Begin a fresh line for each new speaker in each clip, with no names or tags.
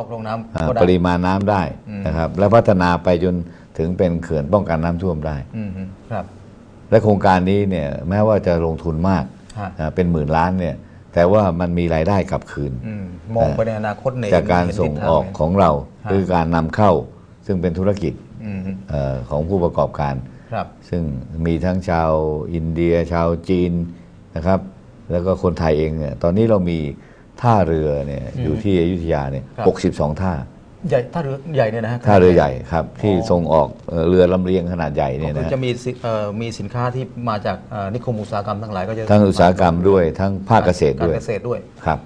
ตกลงน้ำ
อ่า
ก็ได้
ปริมาณน้ำได้
อืม
นะครับ และพัฒนาไปจนถึงเป็นเขื่อนป้องกันน้ำท่วมได้
อืมฮึครับ
และโครงการนี้เนี่ยแม้ว่าจะลงทุนมาก
ฮะ
อ่าเป็นหมื่นล้านเนี่ยแต่ว่ามันมีรายได้กลับคืน
อืมมองไปในอนาคตใน
จากการส่งออกของเรา
ฮะ
คือการนำเข้าซึ่งเป็นธุรกิจ
อืมฮึ
เอ่อของผู้ประกอบการ
ครับ
ซึ่งมีทั้งชาวอินเดีย ชาวจีนนะครับ แล้วก็คนไทยเองเนี่ยตอนนี้เรามี ท่าเรือเนี่ยอยู่ที่อยุธยาเนี่ย62ท่า
ใหญ่ถ้าเรือใหญ่เนี่ยนะฮะ
ท่าเรือใหญ่ครับที่
อ๋อ
ส่งออกเอ่อเรือลำเลียงขนาดใหญ่เนี่ย
ก็คือ
นะ
จะมีสิเอ่อมีสินค้าที่มาจากเอ่อนิคมอุตสาหกรรมทั้งหลายก็จะ
ทั้งอุตสาหกรรมด้วยทั้งภาคเกษตรด้วยา
รเกษตรด้วย
ครับ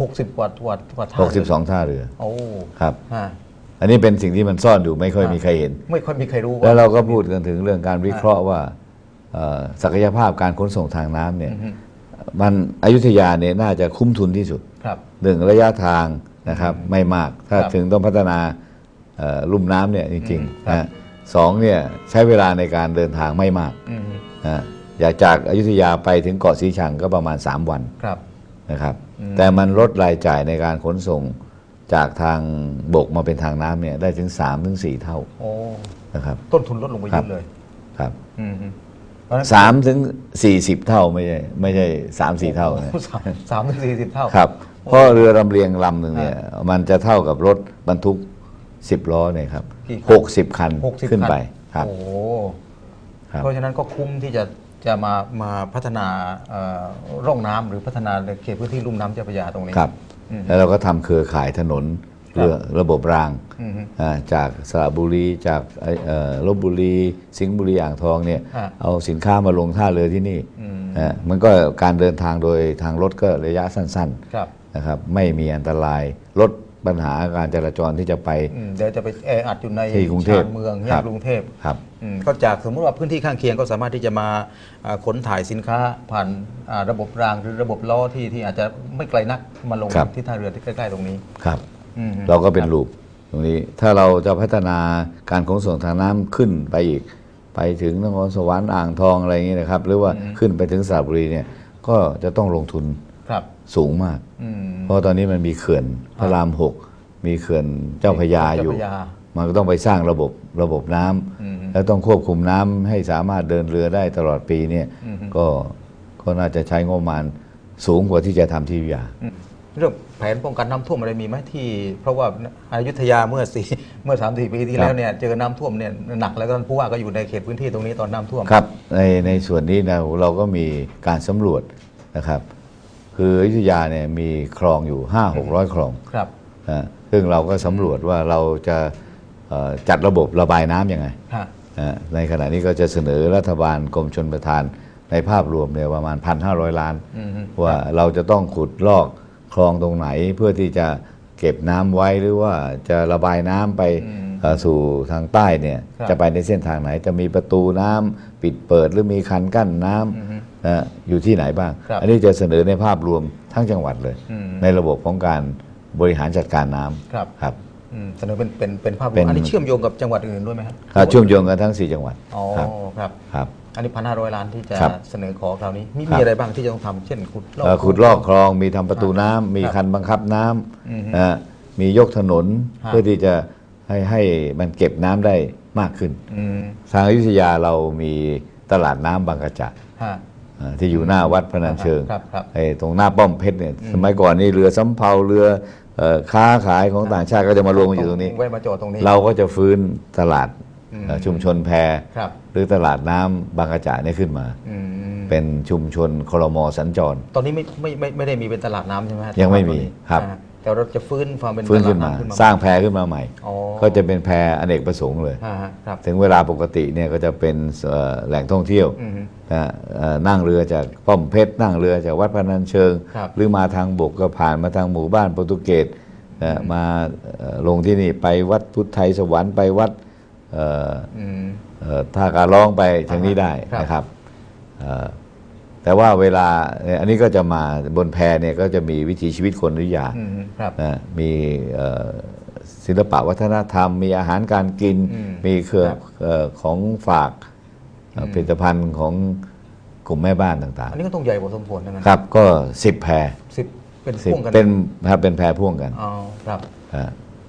หกสิบกว่ากว่ากว่าท่า
62ท่าเรือ
โอ้
ครับ
ฮะ
อันนี้เป็นสิ่งที่มันซ่อนอยู่ไม่ค่อยมีใครเห็น
ไม่ค่อยมีใครรู้
แล้วเราก็พูดกันถึงเรื่องการวิเคราะห์ว่าเอ่อศักยภาพการขนส่งทางน้ำเนี่ย
อือฮึ
มันอยุธยาเนี่ยน่าจะคุ้มทุนที่สุด
ครับ
หนึ่งระยะทางนะครับไม่มากถ้า
ครับ
ถึงต้องพัฒนาเอ่อลุ่มน้ำเนี่ยจริง
อืม
ๆ
ครับ
นะสองเนี่ยใช้เวลาในการเดินทางไม่มาก
อืมฮึ
นะอยากจากอายุทยาไปถึงเกาะสีชังก็ประมาณ 3 วัน
ครับ
นะครับ
อืม
แต่มันลดรายจ่ายในการขนส่งจากทางบกมาเป็นทางน้ำเนี่ยได้ถึง3ถึง4เท่า
โอ้
นะครับ
ต้นทุนลดลงไปเย
ครั
อะ
บ
เลย
ครับ
อืม
สามถึงสี่สิบเท่าไม่ใช่ไม่ใช่สามสี่เท่านะ
โอ้โหสามสามถึงสี่สิบเท่า
ครับ เพราะเรือลำเลียงลำหนึ่งเนี่ย มันจะเท่ากับรถบรรทุกสิบล้อเนี่ยครับ
กี่คัน
หกสิบคัน
หกสิบ
ขึ้น
คั
ไปครับ
โอ้โห
ครับ
เพราะฉะนั้นก็คุ้มที่จะจะมามาพัฒนาเอ่อร่องน้ำหรือพัฒนาในเขตพื้นที่ลุ่มน้ำเจ้าพระยาตรงนี้
ครับ
อืม
แล้วเราก็ทำเครือข่ายถนน
ครับ
เรือระบบราง
อืมฮึ
อ่าจากสระบุรีจากไอ้เอ่อลบบุรี สิงห์บุรีอ่างทองเนี่ย
ฮะ
เอาสินค้ามาลงท่าเรือที่นี่
อืม
อ่ามันก็การเดินทางโดยทางรถก็ระยะสั้น
ครับ
ๆนะครับไม่มีอันตรายลดปัญหาการจราจรที่จะไป
อืมเดี๋ยวจะไปแออัดอยู่ใน
ที่กรุงเทพ
ชานเมือง
ค
ย่า
รั
น
บ
กรุงเทพ
ครับ
อืมก็จากสมมติว่าพื้นที่ข้างเคียงก็สามารถที่จะมาอ่าขนถ่ายสินค้าผ่านอ่าระบบรางหรือระบบล้อที่ที่อาจจะไม่ไกลนักมาลง
ครับ
ที่ท่าเรือที่ใกล้ๆตรงนี้
ครับ
อืม
เราก็เป็นลูปตรงนี้ ถ้าเราจะพัฒนาการขนส่งทางน้ำขึ้นไปอีก ไปถึงนครสวรรค์อ่างทองอะไรอย่างนี้นะครับ หรือว่าขึ้นไปถึงสระบุรีเนี่ยก็จะต้องลงทุน
ครับ
สูงมาก
อืม
เพราะตอนนี้มันมีเขื่อนพระรามหกมีเขื่อนเจ้าพระยาอยู่
เจ้าพระยา
มันก็ต้องไปสร้างระบบระบบน้ำ
อืม
แล้วต้องควบคุมน้ำให้สามารถเดินเรือได้ตลอดปีเนี่ย
อืม
ก็ก็น่าจะใช้งบประมาณสูงกว่าที่จะทำที่อยุธยา
อืม เรื่องแผนป้องกันน้ำท่วมอะไรมีไหมที่ เพราะว่าอายุทยาเมื่อสี่เมื่อสามสี่ปีที่
ครับ
แล้วเนี่ยเจอน้ำท่วมเนี่ยหนักแล้วก็ท่านผู้ว่าก็อยู่ในเขตพื้นที่ตรงนี้ตอนน้ำท่วม
ครับในในส่วนนี้นะเราก็มีการสำรวจนะครับ คืออยุธยาเนี่ยมีคลองอยู่5 6 0 0คลอง
ครับ
นะซึ่งเราก็สำรวจว่าเราจะเอ่อจัดระบบระบายน้ำยังไง
ฮะ
นะในขณะนี้ก็จะเสนอรัฐบาลกรมชนประทานในภาพรวมเนี่ยประมาณ1,500ล้าน
อืมฮึ
ว่าเราจะต้องขุดลอก คลองตรงไหนเพื่อที่จะเก็บน้ำไว้หรือว่าจะระบายน้ำไป
อืม
เอ่อสู่ทางใต้เนี่ย
ครับ
จะไปในเส้นทางไหน จะมีประตูน้ำปิดเปิดหรือมีคันกั้นน้
อือฮึำ
นะอยู่ที่ไหนบ้าง
ครับ
อันนี้จะเสนอในภาพรวมทั้งจังหวัดเลย
อืม
ในระบบของการบริหารจัดการน้ำ
ครับ
ครับ
อืมเสนอเป็นเป็นเป็นภาพรว
เป็
ม
น
อันนี้เชื่อมโยงกับจังหวัดอื่นด้วยไหมครับ
อ่าเชื่อมโยงกันทั้ง 4 จังหวัด
อ๋อ
ครับ
ครับ
ครับ
อันนี้พันห้าร้อยล้านที่จะ
ครับ
เสนอขอคราวนี้มี
ครับ
มีอะไรบ้างที่จะต้องทำเช่นขุดลอก
เอ่อขุดลอกคลองมีทำประตูน้ำมี
ครับ
คันบังคับน้
อือฮึำ
นะฮะมียกถนน
ฮะ
เพื่อที่จะให้ให้มันเก็บน้ำได้มากขึ้น
อืม
ทางอยุธยาเรามีตลาดน้ำบางกระจะ
ฮะ
อ่าที่อยู่หน้าวัดพนัญเชิง
ครับครับ
ไอ้ตรงหน้าป้อมเพชรเนี่ยสมัยก่อนนี่เรือสำเภาเรือเอ่อค้าขายของต่างชาติก็จะมารวมกันอยู่ตรงนี้
ไว้มาจอดตรงนี้
เราก็จะฟื้นตลาด
อืม
เอ่อ ชุมชนแพ
ครับ
หรือตลาดน้ำบางกระจะเนี่ยขึ้นมา
อืม
เป็นชุมชนคลมสัญจร
ตอนนี้ไม่ไม่ไม่ไม่ได้มีเป็นตลาดน้ำใช่ไหมฮะ
ยังไม่มี
ตอนนี้
ครับ
อ่าแต่เราจะฟื้นความเป็น
ฟื้น
ตลา
ขึ้
ด
นมา
น้ำขึ้นมา
สร้างแพขึ้นมาใหม่
อ๋อ
ก็จะเป็นแพอเนกประสงค์เลย
อ่าฮะครับ
ถึงเวลาปกติเนี่ยก็จะเป็นเอ่อแหล่งท่องเที่ยว
อืมฮึ
นะฮะเอ่อนั่งเรือจากป้อมเพชร นั่งเรือจากวัดพนัญเชิง
ครับ
หรือมาทางบกก็ผ่านมาทางหมู่บ้านโปรตุเกสนะมาเอ่อลงที่นี่ไปวัดพุทธไทยสวรรค์ไปวัดเอ่อ
อืม
เอ่อ ท่าการร้องไปทางนี้ได้
ครับ
นะครับเอ่อแต่ว่าเวลาเนี่ยอันนี้ก็จะมาบนแพเนี่ยก็จะมีวิถีชีวิตคนอยุธยา
อืมฮึครับ
นะมีเอ่อศิลปะวัฒนธรรม มีอาหารการกิน
อืม
มีเครือ
ครับ
เอ่อของฝากเอ่อผลิตภัณฑ์ของกลุ่มแม่บ้านต่าง
อันนี้ก็ต้องใหญ่พอสมควรทั้งนั้น
ๆครับ ก็10แพร
สิบเป็น
สิบ
พ่วงกัน
เป็นครับเป็นแพพ่วงกัน
อ๋อครับ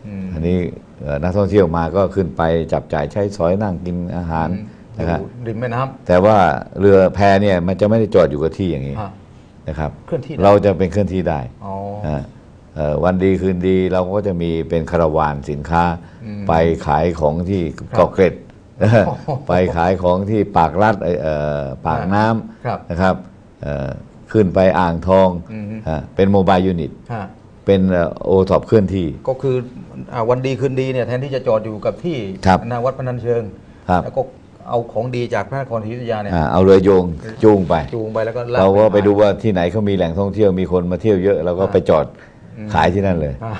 อ่า
อืม
อันนี้เอ่อนักท่องเที่ยวมาก็ขึ้นไปจับจ่ายใช้สอยนั่งกินอาหาร
อืม
นะครับ
อยู่ริมแม่น้ำ
แต่ว่าเรือแพเนี่ยมันจะไม่ได้จอดอยู่กับที่อย่างนี้
อะ
นะครับ
เคลื่อนที่ได้
เราจะเป็นเคลื่อนที่ได้
อ๋อ
นะเอ่อวันดีคืนดีเราก็จะมีเป็นคาราวานสินค้า
อืม
ไปขายของที่เกาะเกร็ดไปขายของที่ปากลัดเอ่อเอ่อปากน้
ครับำ
นะครับเอ่อขึ้นไปอ่างทอง
อืม
ฮะเป็นโมบายยูนิต
ฮะ
เป็นโอท็อปเคลื่อนที่
ก็คืออ่าวันดีคืนดีเนี่ยแทนที่จะจอดอยู่กับที่
ครับ
นาวัดพนัญเชิง
ครับ
แล้วก็เอาของดีจากพระนครศรีอยุธยาเนี่ย
อ่าเอาเรือโยงจูงไป
จูงไปแล้วก็ลก
เราก็ไป
ขย
ดูว่าที่ไหนเขามีแหล่งท่องเที่ยวมีคนมาเที่ยวเยอะเราก็ไปจอดขายที่นั่นเลย
อ่า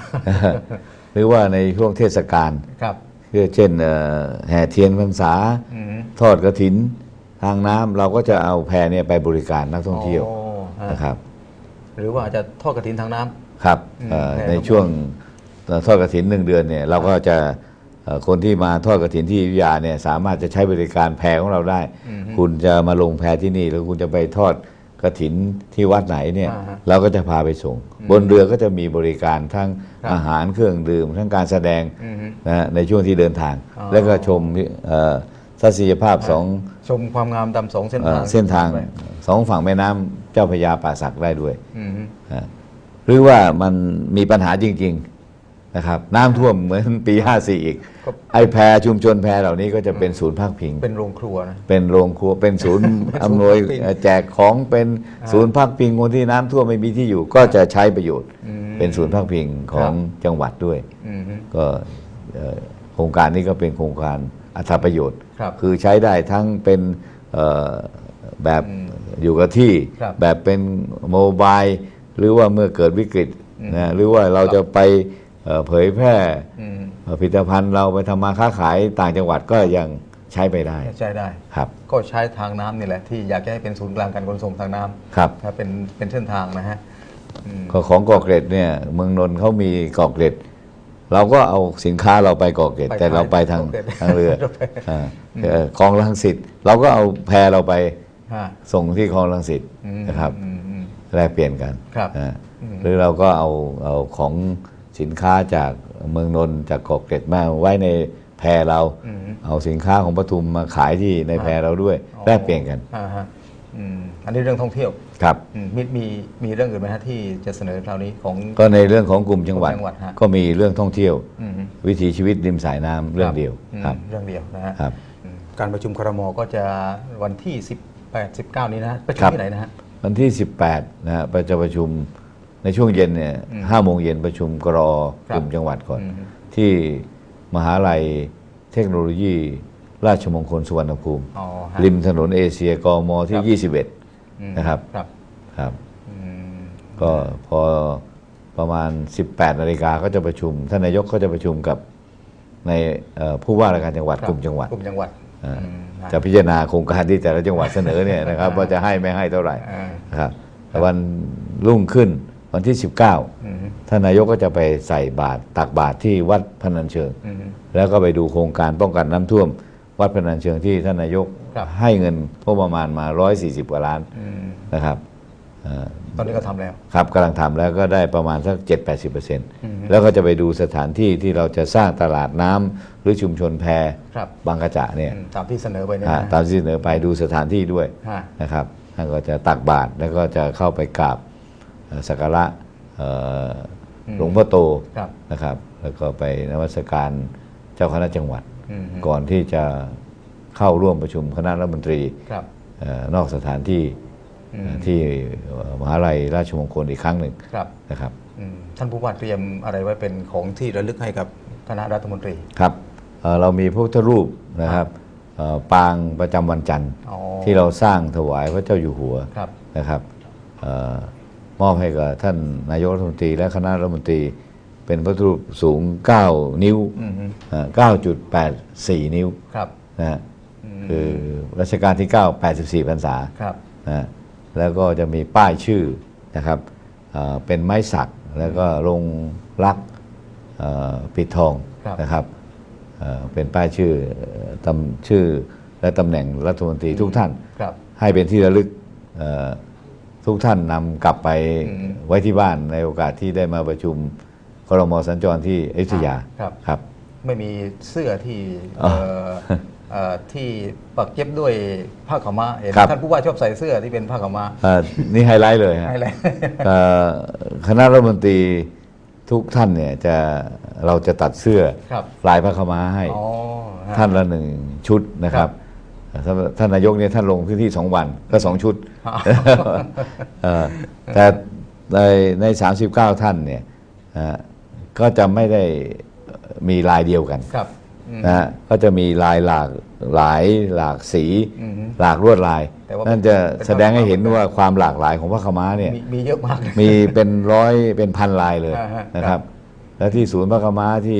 หรือว่าในช่วงเทศกาล
ครับ
เพื่อเช่นเอ่อแห่เทียนพรรษา
อืม
ทอดกระถิน ทางน้ำเราก็จะเอาแพเนี่ยไปบริการนักท่องเที่ยว
อ๋อฮะ
นะครับ
หรือว่าอาจจะทอดกระถินทางน้ำ
ครับ
อืม
เอ่อ
แพ
ในช่วงทอดกระถินหนึ่งเดือนเนี่ยเราก็จะเอ่อคนที่มาทอดกระถินที่อยุธยาเนี่ยสามารถจะใช้บริการแพของเราได้
อืม
คุณจะมาลงแพที่นี่ แล้วคุณจะไปทอดกระถินที่วัดไหนเนี่ย
อ่าฮะ
เราก็จะพาไปส่ง บนเรือก็จะมีบริการทั้ง
ครับ
อาหารเครื่องดื่ม ทั้งการแสดง
อืม
นะฮะในช่วงที่เดินทาง
อ๋อ
แล้วก็ชมเอ่อทัศนียภาพสอง
ชมความงามตามสองเส้น
เอ่
ทา
องเส้นทาง
ไป
สองฝั่งแม่น้ำเจ้าพระยาป่าสักได้ด้วย
อืม
ฮะ หรือว่ามันมีปัญหาจริง ๆนะครับ น้ำท่วมเหมือนปี54อีก
ก็
ไอแพรชุมชนแพรเหล่านี้ก็จะเป็นศูนย์พักพิง
เป็นโรงครัวนะ
เป็นโรงครัวเป็นศูนย์ อำนวย
พักพิง
เอ่อแจกของเป็นศูนย์พักพิงคนที่น้ำท่วมไม่มีที่อยู่ ก็จะใช้ประโยชน์
อืม
เป็นศูนย์พักพิงของ
ครับ
จังหวัดด้วย
อืม
ก็เอ่อโครงการนี้ก็เป็นโครงการอัตราประโยชน์
ครับ
คือใช้ได้ทั้งเป็นเอ่อแบบ
อืม
อยู่กับที่
ครับ
แบบเป็นโมบาย หรือว่าเมื่อเกิดวิกฤต
อืม
นะหรือว่าเราจะไปเอ่อเผยแพร่
อืม
เอ่อผลิตภัณฑ์เราไปทำมาค้าขายต่างจังหวัดก็ยังใช้ไปได้
ใช้ได้
ครับ
ก็ใช้ทางน้ำนี่แหละที่อยากจะให้เป็นศูนย์กลางการขนส่งทางน้ำ
ครับ
ครับเป็นเป็นเส้นทางนะฮะอืม
ก็ของเกาะเกร็ดเนี่ยเมืองนนท์เขามีเกาะเกร็ดเราก็เอาสินค้าเราไปเกาะเกร็ด
ไป
แต่เราไปทาง
เกาะเกร็ด
ทางเรือ
เราไป
อ่าเอ่อคลองลังสิตเราก็เอาแพเราไป
ฮะ
ส่งที่คลองลังสิต
อืม
นะครับ
อืมอืม
แลกเปลี่ยนกัน
ครับ
อ่า
อืม
หรือเราก็เอาเอาของสินค้าจากเมืองนนท์จากเกาะเกร็ดมาไว้ในแพเรา
อืม
เอาสินค้าของปทุมมาขายที่ในแพเราด้วย
อ๋อ
แลกเปลี่ยนกัน
อ่าฮะอืมอันนี้เรื่องท่องเที่ยว
ครับ
อืมมีมีมีเรื่องอื่นไหมฮะที่จะเสนอคราวนี้ของ
ก็ในเรื่องของกลุ่มจังหวัด
กลุ่มจังหวัดฮะ
ก็มีเรื่องท่องเที่ยว
อืม
วิถีชีวิตริมสายน้ำเรื่องเดียว
อืม
ครับ
เรื่องเดียวนะฮะ
ครับ
อืมการประชุมครมก็จะวันที่ 18 19 นี้นะฮะประชุม
ครับ
ที่ไหนนะฮะ
วันที่ 18นะฮะประจะประชุมในช่วงเย็นเนี่ย
อืม
ห้าโมงเย็นประชุมกรอ
ครับ
กลุ่มจังหวัดก่อน
อืม
ที่มหาลัยเทคโนโลยี ราชมงคลสุวรรณภูมิ
อ๋อฮะ
ริมถนนเอเชียกมที่
ครับ
21
อืม
นะครับ
ครับ
ครับ
อืม
ก็พอประมาณ 18นาฬิกาก็จะประชุม ท่านนายกก็จะประชุมกับในเอ่อผู้ว่าราชการจังหวัด
ครับ
กลุ่มจังหวัด
กลุ่มจังหวัด
อ่า
อืมฮะ
จะพิจารณาโครงการที่แต่ละจังหวัดเสนอเนี่ยนะครับ ว่าจะให้ไม่ให้เท่าไหร่
อ่า
นะครับแต่วันรุ่งขึ้นวันที่ 19
อืม
ท่านนายกก็จะไปใส่บาตรตักบาตรที่วัดพนัญเชิง
อืม
แล้วก็ไปดูโครงการป้องกันน้ำท่วม วัดพนัญเชิงที่ท่านนายก
ครับ
ให้เงินงบประมาณมา 140 กว่าล้าน
อืม
นะครับเอ่อ
ตอนนี้ก็ทำแล้ว
ครับกำลังทำแล้วก็ได้ประมาณสัก 7-80%
อืม
แล้วก็จะไปดูสถานที่ที่เราจะสร้างตลาดน้ำหรือชุมชนแพ
ครับ
บางกระจะเนี่ย
อืมตามที่เสนอไปเนี่ย
อ่า
นะ
ตามที่เสนอไปดูสถานที่ด้วย
ฮะ
นะครับท่านก็จะตักบาตรแล้วก็จะเข้าไปกราบเอ่อสักการะเอ่ออ
ม
หลวงพ่อโต
ครับ
นะครับ แล้วก็ไปนมัสการเจ้าคณะจังหวัด
อืม
ก่อนที่จะเข้าร่วมประชุมคณะรัฐมนตรี
ครับ
เอ่อนอกสถานที่
อืม
เอ่อ ที่เอ่อมหาลัยราชมงคลอีกครั้งหนึ่ง
ครับ
นะครับ
อืมท่านผู้ว่าเตรียมอะไรไว้เป็นของที่ระลึกให้กับคณะรัฐมนตรี
ครับเอ่อเรามีพระพุทธรูปนะครับเอ่อปางประจำวันจันทร์
อ๋อ
ที่เราสร้างถวายพระเจ้าอยู่หัว
ครับ
นะครับเออมอบให้กับท่านนายกรัฐมนตรีและคณะรัฐมนตรีเป็นพระรูปสูง 9 นิ้ว
อืม
เอ่อ9.84 นิ้ว
ครับ
นะฮะ
อืม
คือรัชกาลที่ 9 84พรรษา
ครับ
นะฮะ แล้วก็จะมีป้ายชื่อนะครับเอ่อเป็นไม้สักแล้วก็ลงลักษณ์เอ่อปิดทอง
ครับ
นะครับเอ่อเป็นป้ายชื่อเอ่อตำชื่อและตำแหน่งรัฐมนตรีทุกท่าน
ครับ
ให้เป็นที่ระลึกเอ่อทุกท่านนำกลับไป
อืม
ไว้ที่บ้านในโอกาสที่ได้มาประชุมครมสัญจรที่อยุธยา
ครับ
ครับ
ไม่มีเสื้อที่
อ๋อ
เอ่อเอ่อที่ปักเย็บด้วยผ้าขาวม้าเห็น
ครับ
ท่านผู้ว่าชอบใส่เสื้อที่เป็นผ้าขาวม้า
อ่านี่ไฮไลท์เลยฮะ
ให้เลย
เอ่อคณะรัฐมนตรีทุกท่านเนี่ยจะเราจะตัดเสื้อ
ครับ
ลายพระขาวม้าให้
อ๋อฮะ
ท่านละหนึ่งชุดนะครับท่านท่านนายกเนี่ยท่านลงพื้นที่สองวันก็สองชุดเอ่อแต่ในในสามสิบเก้าท่านเนี่ยเอ่อก็จะไม่ได้มีลายเดียวกัน
ครับอืม
นะฮะก็จะมีลายหลากหลายหลากสี
อือฮึ
หลากลวดลาย
แต่ว่า
นั่นจะ
เป็น
แสดงให้เห็นว่าความหลากหลายของพระขาวม้าเนี่ย
มีมีเยอะมากเลย
มีเป็นร้อยเป็นพันลายเลย
อ่าฮะ
นะค
ครั
รับ
บ
แล้วที่ศูนย์พระขาวม้าที่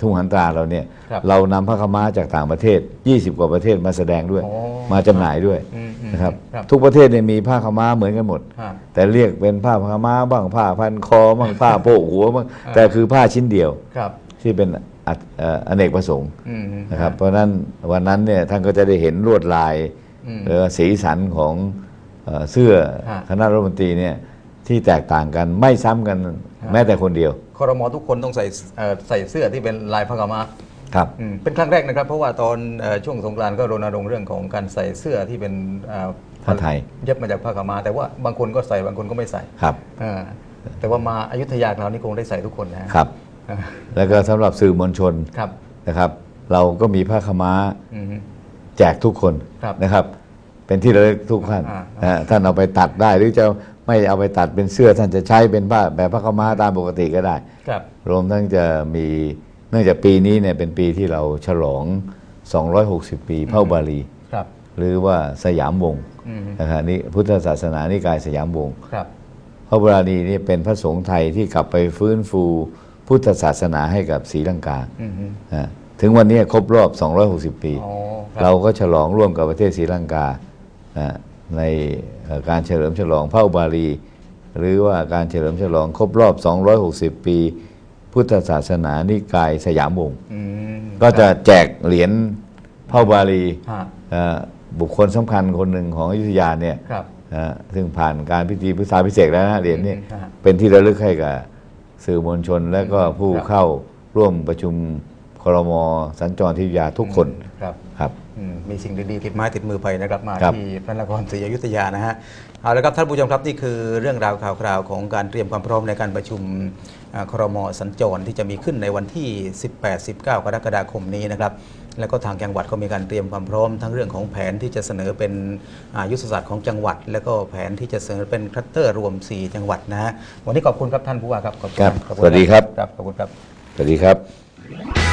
ทุ่งหันตราเราเนี่ย
ครับ
เรานำพระขาวม้าจากต่างประเทศ 20 กว่าประเทศมาแสดงด้วย
อ๋อ
มาจำหน่ายด้วย
อืมอืม
นะครับ
ครับ
ทุกประเทศเนี่ยมีผ้าขาวม้าเหมือนกันหมด
ฮะ
แต่เรียกเป็นผ้าขาวม้าบ้างผ้าพันคอบ้างผ้าโปะหัวบ้าง
อ่า
แต่คือผ้าชิ้นเดียว
ครับ
ที่เป็น อเอ่ออเนกประสงค์
อืม
นะครับ เพราะฉะนั้นวันนั้นเนี่ยท่านก็จะได้เห็นลวดลาย
อืม
หรือสีสันของเอ่อเสื้อ
ฮะ
คณะรัฐมนตรีเนี่ยที่แตกต่างกันไม่ซ้ำกันแม้แต่คนเดียว
คอรมอทุกคนต้องใส่เอ่อใส่เสื้อที่เป็นลายผ้าขาวม้า
ครับ
อืมเป็นครั้งแรกนะครับ เพราะว่าตอนเอ่อช่วงสงกรานต์ก็รณรงค์เรื่องของการใส่เสื้อที่เป็นเอ่อ
ผ้าไทย
เย็บมาจากผ้าขาวม้าแต่ว่าบางคนก็ใส่บางคนก็ไม่ใส่
ครับ
อ่าแต่ว่ามาอยุธยาคราวนี้คงได้ใส่ทุกคนนะฮะ
ครับ
อ่า
แล้วก็สำหรับสื่อมวลชน
ครับ
นะครับ เราก็มีผ้าขาวม้า
อืม
แจกทุกคน
ครับ
นะครับ เป็นที่ระลึกทุกท่าน
อ่า
นะฮะท่านเอาไปตัดได้หรือจะไม่เอาไปตัดเป็นเสื้อท่านจะใช้เป็นผ้าแบบผ้าขาวม้าตามปกติก็ได้
ครับ
รวมทั้งจะมีเนื่องจากปีนี้เนี่ยเป็นปีที่เราฉลอง 260 ปีพระอุบาลี
ครับ
หรือว่าสยามวงศ์
อืม
นะครับนี่พุทธศาสนานิกายสยามวงศ์
ครับ
พระอุบาลีนี่เป็นพระสงฆ์ไทยที่กลับไปฟื้นฟู พุทธศาสนาให้กับศรีลังกา
อืม
นะถึงวันนี้ครบรอบ 260 ปี
อ๋อค
เรา
บ
ก็ฉลองร่วมกับประเทศศรีลังกานะในเอ่อการเฉลิมฉลองพระอุบาลี หรือว่าการเฉลิมฉลองครบรอบ 260 ปี พุทธศาสนานิกายสยามวงศ์
อืม
ก็จะแจกเหรียญพระอุบาลี
ฮะ
เอ่อบุคคลสำคัญคนหนึ่งของอยุธยาเนี่ย
ครับ
นะซึ่งผ่านการพิธีพุทธาพิเศษกแล้วนะเหรียญนี้
อืมฮะ
เป็นที่ระลึกให้กับ สื่อมวลชนและก็ผู้
ครับ
เข้าร่วมประชุมครมสัญจรที่อยุธยาทุกคน
ครับ
ครับ
อืมมีสิ่งดีๆติดไม้ติดมือไปนะครับมา
ครับ
ที่พระนครศรีอยุธยานะฮะเอาละครับท่านผู้ชมครับนี่คือเรื่องราวข่าวคราวของการเตรียมความพร้อมในการประชุมอ่า ครมสัญจรที่จะมีขึ้นในวันที่ 18-19 กรกฎาคมนี้นะครับแล้วก็ทางจังหวัดก็มีการเตรียมความพร้อมทั้งเรื่องของแผนที่จะเสนอเป็นอ่ายุทธศาสตร์ของจังหวัด แล้วก็แผนที่จะเสนอเป็นคลัสเตอร์รวม 4 จังหวัดนะฮะวันนี้ขอบคุณครับท่านผู้ว่าครับขอบคุณ
ครับ
ขอณ
สวัสดีครับ
ครับ ขอบคุณครับ
สวัสดีครับ